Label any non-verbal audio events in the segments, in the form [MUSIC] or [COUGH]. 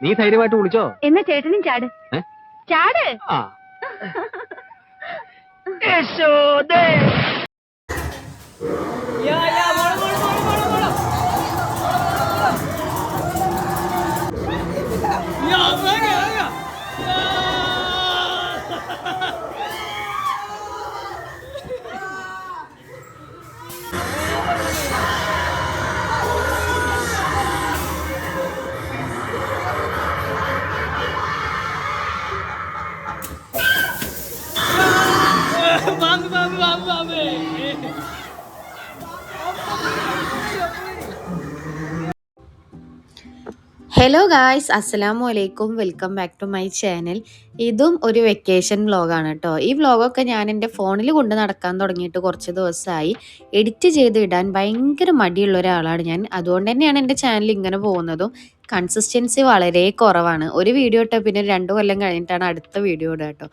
നീ ധൈര്യമായിട്ട് വിളിച്ചോ? എന്നാ ചേട്ടനും ചാട്? ചാട്? ആ. ഹലോ ഗായ്സ് അസ്സലാമു അലൈക്കും welcome back to my channel ഇതും ഒരു വെക്കേഷൻ വ്ളോഗാണ് കേട്ടോ ഈ വ്ളോഗൊക്കെ ഞാൻ എന്റെ ഫോണിൽ കൊണ്ട് നടക്കാൻ തുടങ്ങിയിട്ട് കുറച്ച് ദിവസമായി എഡിറ്റ് ചെയ്ത് ഇടാൻ ഭയങ്കര മടിയുള്ള ഒരാളാണ് ഞാൻ. അതുകൊണ്ട് തന്നെയാണ് എന്റെ ചാനൽ ഇങ്ങനെ പോകുന്നതും. കൺസിസ്റ്റൻസി വളരെ കുറവാണ്. ഒരു വീഡിയോ ഇട്ടോ പിന്നെ രണ്ട് കൊല്ലം കഴിഞ്ഞിട്ടാണ് അടുത്ത വീഡിയോ ഇടുക കേട്ടോ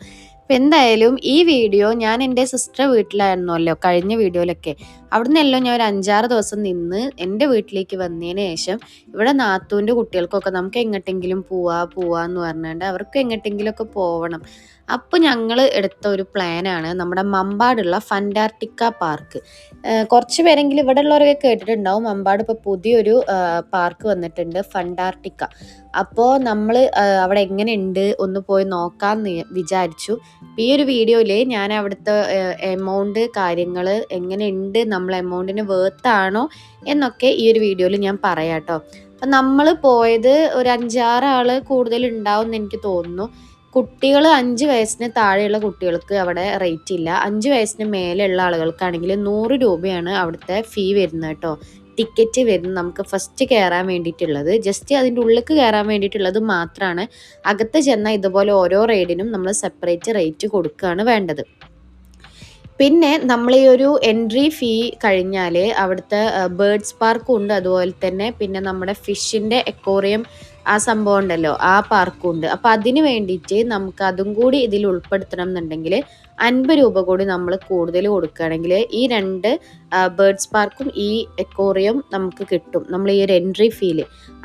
എന്തായാലും ഈ വീഡിയോ ഞാൻ എന്റെ സിസ്റ്റർ വീട്ടിലായിരുന്നല്ലോ കഴിഞ്ഞ വീഡിയോയിലൊക്കെ. അവിടെ നിന്നെല്ലാം ഞാൻ ഒരു അഞ്ചാറ് ദിവസം നിന്ന് എന്റെ വീട്ടിലേക്ക് വന്നതിന് ശേഷം ഇവിടെ നാത്തൂന്റെ കുട്ടികൾക്കൊക്കെ നമുക്ക് എങ്ങോട്ടെങ്കിലും പോവാ പോവാന്ന് പറഞ്ഞുകൊണ്ട് അവർക്ക് എങ്ങോട്ടെങ്കിലുമൊക്കെ പോവണം. അപ്പോൾ ഞങ്ങൾ എടുത്ത ഒരു പ്ലാനാണ് നമ്മുടെ മമ്പാടുള്ള ഫന്റാർട്ടിക്ക പാർക്ക്. കുറച്ച് പേരെങ്കിലും ഇവിടെ ഉള്ളവരൊക്കെ കേട്ടിട്ടുണ്ടാവും. മമ്പാട് ഇപ്പോൾ പുതിയൊരു പാർക്ക് വന്നിട്ടുണ്ട് ഫണ്ടാർട്ടിക്ക അപ്പോൾ നമ്മൾ അവിടെ എങ്ങനെയുണ്ട്? ഒന്ന് പോയി നോക്കാമെന്ന് വിചാരിച്ചു. ഈ ഒരു വീഡിയോയിൽ ഞാൻ അവിടുത്തെ എമൗണ്ട് കാര്യങ്ങൾ എങ്ങനെയുണ്ട്? നമ്മൾ എമൗണ്ടിന് വേർത്താണോ എന്നൊക്കെ ഈ ഒരു വീഡിയോയിൽ ഞാൻ പറയാം കേട്ടോ അപ്പം നമ്മൾ പോയത് ഒരു അഞ്ചാറ് ആൾ കൂടുതൽ ഉണ്ടാവും എന്ന് എനിക്ക് തോന്നുന്നു. കുട്ടികൾ അഞ്ച് വയസ്സിന് താഴെയുള്ള കുട്ടികൾക്ക് അവിടെ റേറ്റ് ഇല്ല. അഞ്ച് വയസ്സിന് മേലെയുള്ള ആളുകൾക്കാണെങ്കിൽ നൂറ് രൂപയാണ് അവിടുത്തെ ഫീ വരുന്നത് കേട്ടോ. ടിക്കറ്റ് വരുന്നത് നമുക്ക് ഫസ്റ്റ് കയറാൻ വേണ്ടിയിട്ടുള്ളത്. ജസ്റ്റ് അതിന്റെ ഉള്ളിലേക്ക് കയറാൻ വേണ്ടിയിട്ടുള്ളത് മാത്രമാണ്. അകത്ത് ചെന്നാൽ ഇതുപോലെ ഓരോ റൈഡിനും നമ്മൾ സെപ്പറേറ്റ് റേറ്റ് കൊടുക്കുകയാണ് വേണ്ടത്. പിന്നെ നമ്മൾ ഈ ഒരു എൻട്രി ഫീ കഴിഞ്ഞാൽ അവിടുത്തെ ബേർഡ്സ് പാർക്കും ഉണ്ട് അതുപോലെ തന്നെ. പിന്നെ നമ്മുടെ ഫിഷിന്റെ എക്കോറിയം ആ സംഭവം ഉണ്ടല്ലോ ആ പാർക്കും ഉണ്ട് അപ്പോൾ അതിന് വേണ്ടിയിട്ട് നമുക്ക് അതും കൂടി ഇതിൽ ഉൾപ്പെടുത്തണം എന്നുണ്ടെങ്കിൽ അൻപത് രൂപ കൂടി നമ്മൾ കൂടുതൽ കൊടുക്കുകയാണെങ്കിൽ ഈ രണ്ട് ബേർഡ്സ് പാർക്കും ഈ എക്കോറിയം നമുക്ക് കിട്ടും. നമ്മൾ ഈ ഒരു എൻട്രി ഫീൽ.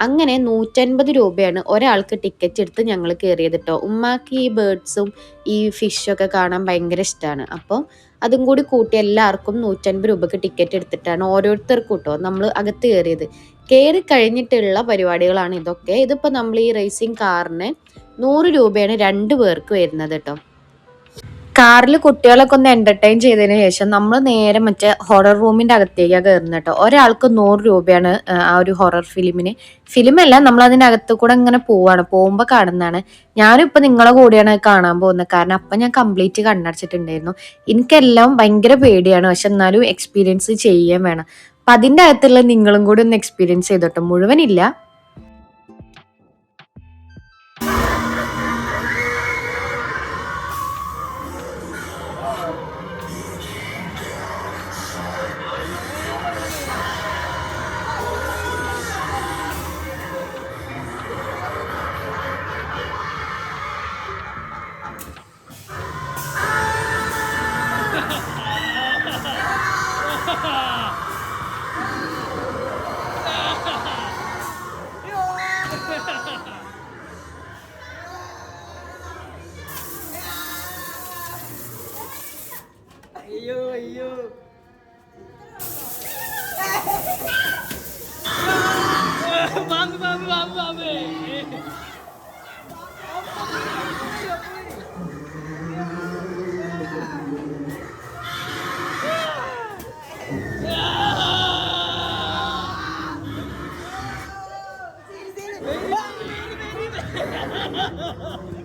അങ്ങനെ നൂറ്റൻപത് രൂപയാണ് ഒരാൾക്ക് ടിക്കറ്റ് എടുത്ത് ഞങ്ങൾ കയറിയത് കേട്ടോ. ഉമ്മാക്ക് ഈ ബേർഡ്സും ഈ ഫിഷൊക്കെ കാണാൻ ഭയങ്കര ഇഷ്ടമാണ്. അപ്പോൾ അതും കൂടി കൂട്ടി എല്ലാവർക്കും നൂറ്റൻപത് രൂപക്ക് ടിക്കറ്റ് എടുത്തിട്ടാണ് ഓരോരുത്തർക്കും കേട്ടോ നമ്മൾ അകത്ത് കയറിയത്. കയറി കഴിഞ്ഞിട്ടുള്ള പരിപാടികളാണ് ഇതൊക്കെ. ഇതിപ്പോൾ നമ്മൾ ഈ റേസിംഗ് കാറിന് നൂറ് രൂപയാണ് രണ്ട് പേർക്ക് വരുന്നത് കേട്ടോ കാറിൽ കുട്ടികളൊക്കെ ഒന്ന് എന്റർടൈൻ ചെയ്തതിന് ശേഷം നമ്മൾ നേരെ മറ്റേ ഹൊറർ റൂമിന്റെ അകത്തേക്കാണ് കയറുന്നത് കേട്ടോ ഒരാൾക്ക് നൂറ് രൂപയാണ് ആ ഒരു ഹൊറർ ഫിലിമിന് ഫിലിമല്ല നമ്മൾ അതിനകത്ത് കൂടെ ഇങ്ങനെ പോവാണ് പോകുമ്പോൾ കാണുന്നതാണ്. ഞാനും ഇപ്പൊ നിങ്ങളെ കൂടെയാണ് കാണാൻ പോകുന്നത്. കാരണം അപ്പം ഞാൻ കംപ്ലീറ്റ് കണ്ണടച്ചിട്ടുണ്ടായിരുന്നു. എനിക്കെല്ലാം ഭയങ്കര പേടിയാണ്. പക്ഷെ എന്നാലും എക്സ്പീരിയൻസ് ചെയ്യാൻ വേണം. അതിന്റെ അകത്തുള്ള നിങ്ങളും കൂടി ഒന്ന് എക്സ്പീരിയൻസ് ചെയ്തോട്ടോ. മുഴുവനില്ല. Ha ha ha ha!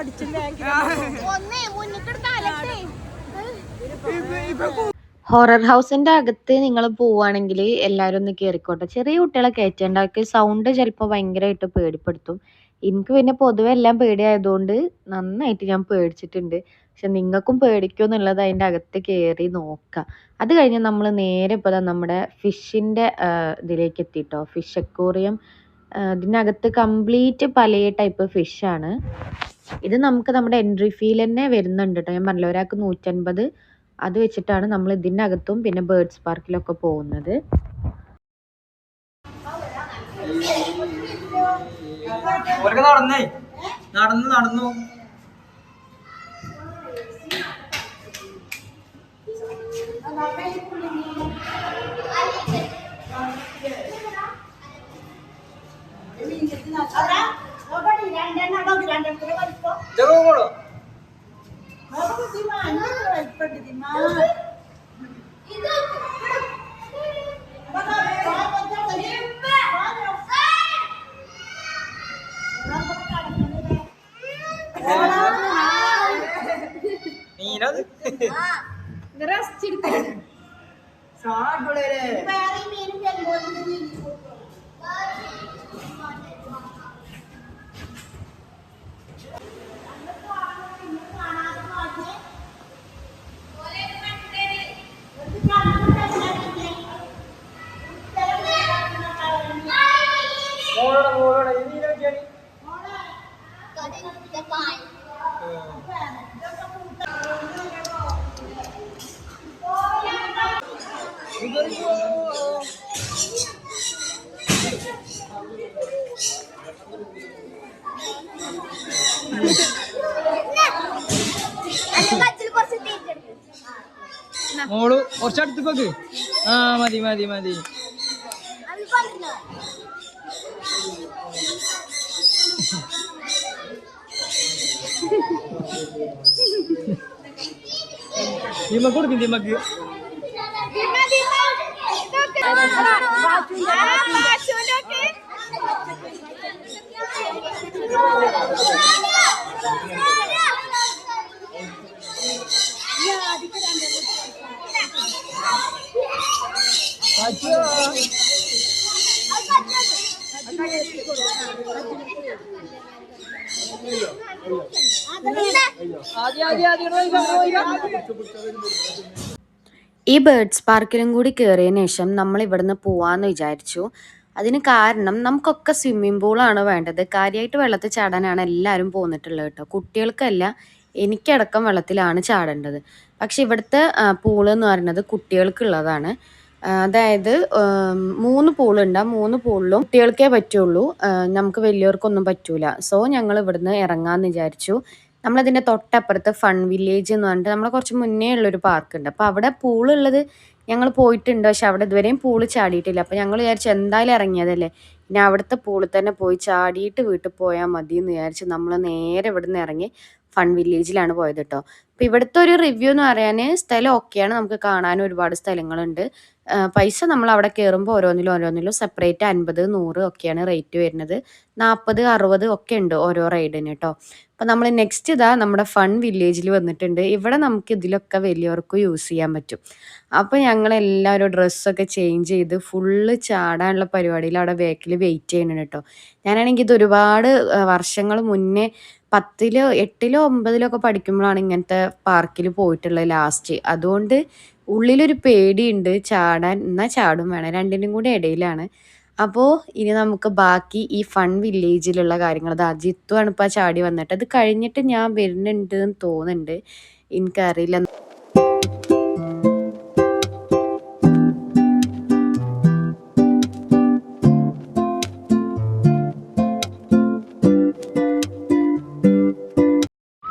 അടിച്ചില്ല ഹൊറർ ഹൗസിന്റെ അകത്ത് നിങ്ങൾ പോവുകയാണെങ്കിൽ എല്ലാവരും ഒന്ന് കയറിക്കോട്ടെ ചെറിയ കുട്ടികളെ കയറ്റേണ്ട അവർക്ക് സൗണ്ട് ചിലപ്പോൾ ഭയങ്കരമായിട്ട് പേടിപ്പെടുത്തും. എനിക്ക് പിന്നെ പൊതുവെ എല്ലാം പേടിയായതുകൊണ്ട് നന്നായിട്ട് ഞാൻ പേടിച്ചിട്ടുണ്ട്. പക്ഷെ നിങ്ങൾക്കും പേടിക്കുമോ എന്നുള്ളത് അതിന്റെ അകത്ത് കയറി നോക്കുക അത് കഴിഞ്ഞ് നമ്മൾ നേരെ ഇപ്പോൾ നമ്മുടെ ഫിഷിന്റെ ഇതിലേക്ക് എത്തിയിട്ടോ ഫിഷ് അക്വോറിയം ഇതിനകത്ത് കംപ്ലീറ്റ് പല ടൈപ്പ് ഫിഷാണ് ഇത് നമുക്ക് നമ്മുടെ എൻട്രി ഫീൽ തന്നെ വരുന്നുണ്ട് കേട്ടോ. ഞാൻ പറഞ്ഞില്ല ഒരാൾക്ക് നൂറ്റൻപത് അത് വെച്ചിട്ടാണ് നമ്മൾ ഇതിന്റെ അകത്തും പിന്നെ ബേർഡ്സ് പാർക്കിലൊക്കെ പോകുന്നത്. ഓരൊക്കെ നടന്നേ. നടന്നു നടന്നു ഇതൊക്കെ പോകണോ മീനത് മോളോടെ മോൾ കുറച്ചടുത്ത് പോക്ക്. ആ മതി മതി മതി. Lima gol hindi mag... Lima, lima! Sunod, ഈ ബേർഡ്സ് പാർക്കിലും കൂടി കയറിയതിന് ശേഷം നമ്മൾ ഇവിടുന്ന് പോവാന്ന് വിചാരിച്ചു. അതിന് കാരണം നമുക്കൊക്കെ സ്വിമ്മിംഗ് പൂളാണ് വേണ്ടത്. കാര്യമായിട്ട് വെള്ളത്തിൽ ചാടാനാണ് എല്ലാവരും പോന്നിട്ടുള്ളത് കേട്ടോ. കുട്ടികൾക്കല്ല എനിക്കടക്കം വെള്ളത്തിലാണ് ചാടേണ്ടത്. പക്ഷെ ഇവിടുത്തെ പൂൾ എന്ന് പറയുന്നത് കുട്ടികൾക്കുള്ളതാണ്. അതായത് മൂന്ന് പൂളുണ്ട് മൂന്ന് പൂളിലും കുട്ടികൾക്കേ പറ്റുള്ളൂ. നമുക്ക് വലിയവർക്കൊന്നും പറ്റൂല. സോ ഞങ്ങൾ ഇവിടുന്ന് ഇറങ്ങാന്ന് വിചാരിച്ചു. നമ്മളതിന്റെ തൊട്ടപ്പുറത്ത് ഫൺ വില്ലേജ് എന്ന് പറഞ്ഞിട്ട് നമ്മളെ കുറച്ച് മുന്നേ ഉള്ളൊരു പാർക്കുണ്ട് അപ്പോൾ അവിടെ പൂളുള്ളത് ഞങ്ങൾ പോയിട്ടുണ്ട്. പക്ഷെ അവിടെ ഇതുവരെയും പൂൾ ചാടിയിട്ടില്ല. അപ്പോൾ ഞങ്ങൾ വിചാരിച്ചു എന്തായാലും ഇറങ്ങിയതല്ലേ? ഇനി അവിടുത്തെ പൂളിൽ തന്നെ പോയി ചാടിയിട്ട് വീട്ടിൽ പോയാൽ മതി എന്ന് വിചാരിച്ച് നമ്മൾ നേരെ ഇവിടുന്ന് ഇറങ്ങി ഫൺ വില്ലേജിലാണ് പോയത് കേട്ടോ. അപ്പോൾ ഇവിടുത്തെ ഒരു റിവ്യൂ എന്ന് പറയാൻ സ്ഥലം ഒക്കെയാണ് നമുക്ക് കാണാൻ ഒരുപാട് സ്ഥലങ്ങളുണ്ട്. പൈസ നമ്മൾ അവിടെ കയറുമ്പോൾ ഓരോന്നിലും ഓരോന്നിലും സെപ്പറേറ്റ് അൻപത് നൂറ് ഒക്കെയാണ് റേറ്റ് വരുന്നത്. നാൽപ്പത് അറുപത് ഒക്കെ ഉണ്ട് ഓരോ റൈഡിന് കേട്ടോ അപ്പോൾ നമ്മൾ നെക്സ്റ്റ് ഇതാ നമ്മുടെ ഫൺ വില്ലേജിൽ വന്നിട്ടുണ്ട്. ഇവിടെ നമുക്ക് ഇതിലൊക്കെ വലിയവർക്കും യൂസ് ചെയ്യാൻ പറ്റും. അപ്പോൾ ഞങ്ങൾ എല്ലാവരും ഡ്രസ്സൊക്കെ ചേഞ്ച് ചെയ്ത് ഫുള്ള് ചാടാനുള്ള പരിപാടിയിൽ അവിടെ ബാക്കിൽ വെയിറ്റ് ചെയ്യുന്നുണ്ട് കേട്ടോ ഞാനാണെങ്കിൽ ഇത് ഒരുപാട് വർഷങ്ങൾ മുന്നേ പത്തിലോ എട്ടിലോ ഒമ്പതിലോ ഒക്കെ പഠിക്കുമ്പോഴാണ് ഇങ്ങനത്തെ പാർക്കിൽ പോയിട്ടുള്ളത് ലാസ്റ്റ് അതുകൊണ്ട് ഉള്ളിലൊരു പേടിയുണ്ട്. ചാടാൻ എന്നാൽ ചാടും വേണം. രണ്ടിനും കൂടെ ഇടയിലാണ്. അപ്പോൾ ഇനി നമുക്ക് ബാക്കി ഈ ഫൺ വില്ലേജിലുള്ള കാര്യങ്ങൾ. അത് അജിത്തുമാണ് ഇപ്പോൾ ചാടി വന്നിട്ട്. അത് കഴിഞ്ഞിട്ട് ഞാൻ വരുന്നുണ്ട് എന്ന് തോന്നുന്നുണ്ട്. എനിക്കറിയില്ല.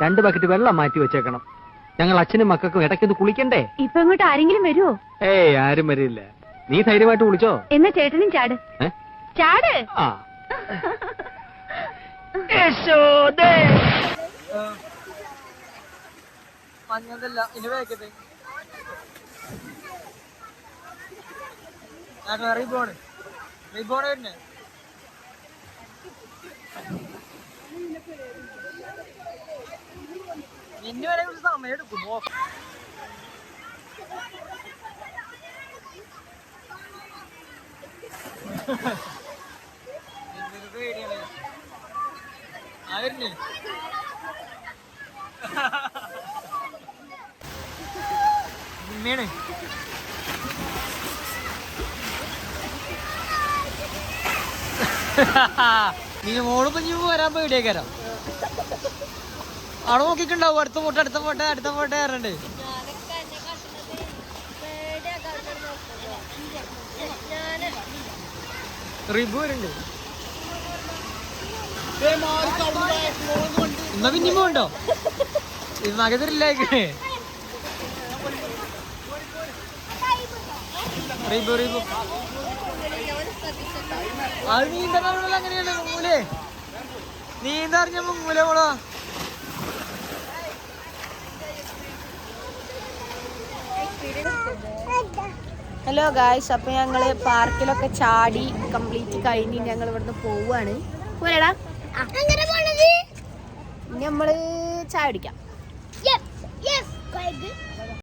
രണ്ട് ബക്കറ്റ് വെള്ളം മാറ്റി വെച്ചേക്കണം. ഞങ്ങൾ അച്ഛനും മക്കൾക്കും ഇടയ്ക്കൊന്ന് കുളിക്കണ്ടേ? ഇപ്പൊ ഇങ്ങോട്ട് ആരെങ്കിലും വരുമോ ഏയ് ആരും വരില്ല. നീ ധൈര്യമായിട്ട് കുളിച്ചോ? എന്നാ ചേട്ടനും ചാട്. ഏ? ചാട്. ആ. യശോദേ. മഞ്ഞതല്ല ഇനി വേക്കട്ടെ റിബോണ്. റിബോണ് വരുന്നേ. ഇനി വരെ കുറച്ച് സമയം പേടിയാണ്. ഉമ്മയാണ്. [LAUGHS] നീ മോളിപ്പോ നീ വരാൻ പേടിയേക്കാരോ അവിടെ നോക്കിട്ടുണ്ടാവും അടുത്ത ഫോട്ടോ അടുത്ത ഫോട്ടോ അടുത്ത ഫോട്ടോ പറഞ്ഞിട്ട്. എന്നാ പിന്നെ പോണ്ടോ ഇത് നഗതിരില്ല അത് നീന്താറിഞ്ഞ അങ്ങനെയല്ലേ മുങ്ങൂലേ? നീന്താ മുങ്ങൂലേ മോളോ? ഹലോ ഗായ്സ് അപ്പോൾ ഞങ്ങൾ പാർക്കിലൊക്കെ ചാടി കംപ്ലീറ്റ് കഴിഞ്ഞ് ഞങ്ങൾ ഇവിടുന്ന് പോവുകയാണ് പോരടാ. ഇനി നമ്മൾ ചായ യെസ്